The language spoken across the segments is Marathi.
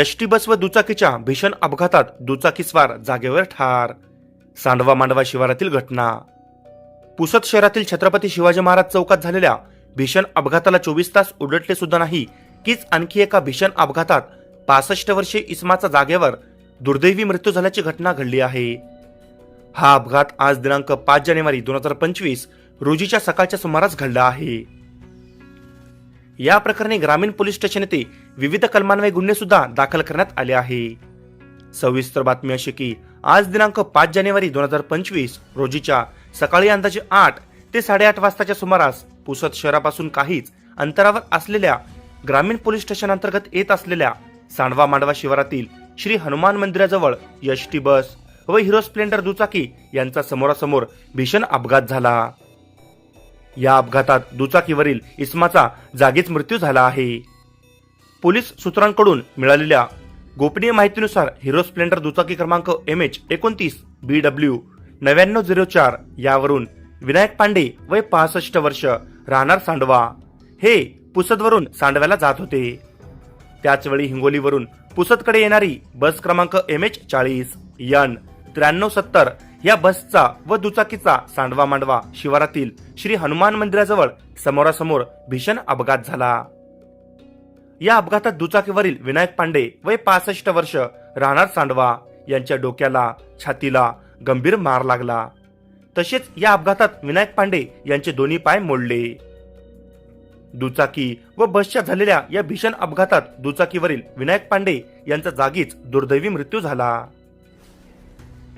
एसटी बस व दुचाकीच्या भीषण अपघातात दुचाकीस्वार जागेवर ठार. सांडवा मांडवा शिवारातील घटना. पुसद शहरातील छत्रपती शिवाजी महाराज चौकात झालेल्या भीषण अपघाताला चोवीस तास उलटले सुद्धा नाही कीच आणखी एका भीषण अपघातात पासष्ट वर्षीय इस्माचा जागेवर दुर्दैवी मृत्यू झाल्याची घटना घडली आहे. हा अपघात आज दिनांक पाच जानेवारी दोन हजार पंचवीस रोजीच्या सकाळच्या सुमारास घडला आहे. या प्रकरणी ग्रामीण पोलीस स्टेशन येथे विविध कलमान्वये गुन्हे सुद्धा दाखल करण्यात आले आहे. सविस्तर बातमी अशी की आज दिनांक पाच जानेवारी दोन हजार पंचवीस रोजीच्या सकाळी अंदाजे आठ ते साडेआठ वाजताच्या सुमारास पुसद शहरापासून काहीच अंतरावर असलेल्या ग्रामीण पोलीस स्टेशन अंतर्गत येत असलेल्या सांडवा मांडवा शिवारातील श्री हनुमान मंदिराजवळ एस टी बस व हिरो स्प्लेंडर दुचाकी यांचा समोरासमोर भीषण अपघात झाला. या अपघातात दुचाकीवरील इस्माचा जागीच मृत्यू झाला आहे. पोलीस सूत्रांकडून मिळालेल्या गोपनीय माहितीनुसार हिरो स्प्लेंडर दुचाकी क्रमांक एम एच एकोणतीस बी डब्ल्यू नव्याण्णव झिरो चार यावरून विनायक पांडे वय पासष्ट वर्ष राहणार सांडवा. हे पुसदवरून सांडव्याला जात होते. त्याचवेळी हिंगोलीवरून पुसदकडे येणारी बस क्रमांक एम एच चाळीस यन त्र्याण्णव सत्तर या बसचा व दुचाकीचा सांडवा मांडवा शिवारातील श्री हनुमान मंदिराजवळ समोरासमोर भीषण अपघात झाला. या अपघातात दुचाकीवरील विनायक पांडे वय पासष्ट वर्ष राहणार सांडवा. यांच्या डोक्याला छातीला गंभीर मार लागला. तसेच या अपघातात विनायक पांडे यांचे दोन्ही पाय मोडले. दुचाकी व बसच्या झालेल्या या भीषण अपघातात दुचाकीवरील विनायक पांडे यांचा जागीच दुर्दैवी मृत्यू झाला.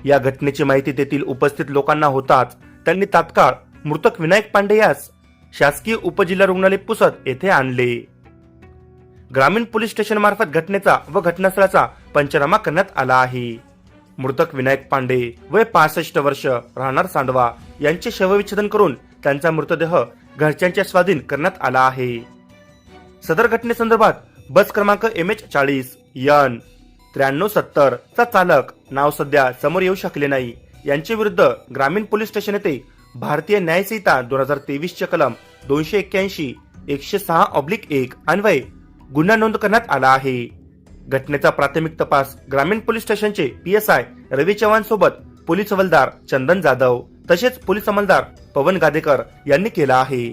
या घटनेची माहिती तेथील उपस्थित लोकांना होताच. त्यांनी तात्काळ मृतक विनायक पांडे यास शासकीय उपजिल्हा रुग्णालय पुसद येथे आणले. ग्रामीण पोलीस स्टेशन मार्फत घटनेचा व घटनास्थळाचा पंचनामा करण्यात आला आहे. मृतक विनायक पांडे वय पासष्ट वर्ष राहणार सांडवा यांचे शवविच्छेदन करून त्यांचा मृतदेह घरच्यांच्या स्वाधीन करण्यात आला आहे. सदर घटनेसंदर्भात बस क्रमांक एम एच चाळीस यन. त्र्याण्णव सत्तर चा चालक नाव सध्या समोर येऊ शकले नाही. यांच्या विरुद्ध ग्रामीण पोलीस स्टेशन येथे भारतीय न्यायसंहिता दोन हजार तेवीसचे कलम दोनशे एक्क्याऐंशी एकशे सहा ऑब्लिक एक अन्वये गुन्हा नोंद करण्यात आला आहे. घटनेचा प्राथमिक तपास ग्रामीण पोलीस स्टेशनचे P S I Ravi Chavan सोबत पोलीस हवालदार चंदन जाधव तसेच पोलीस अंमलदार पवन गादेकर यांनी केला आहे.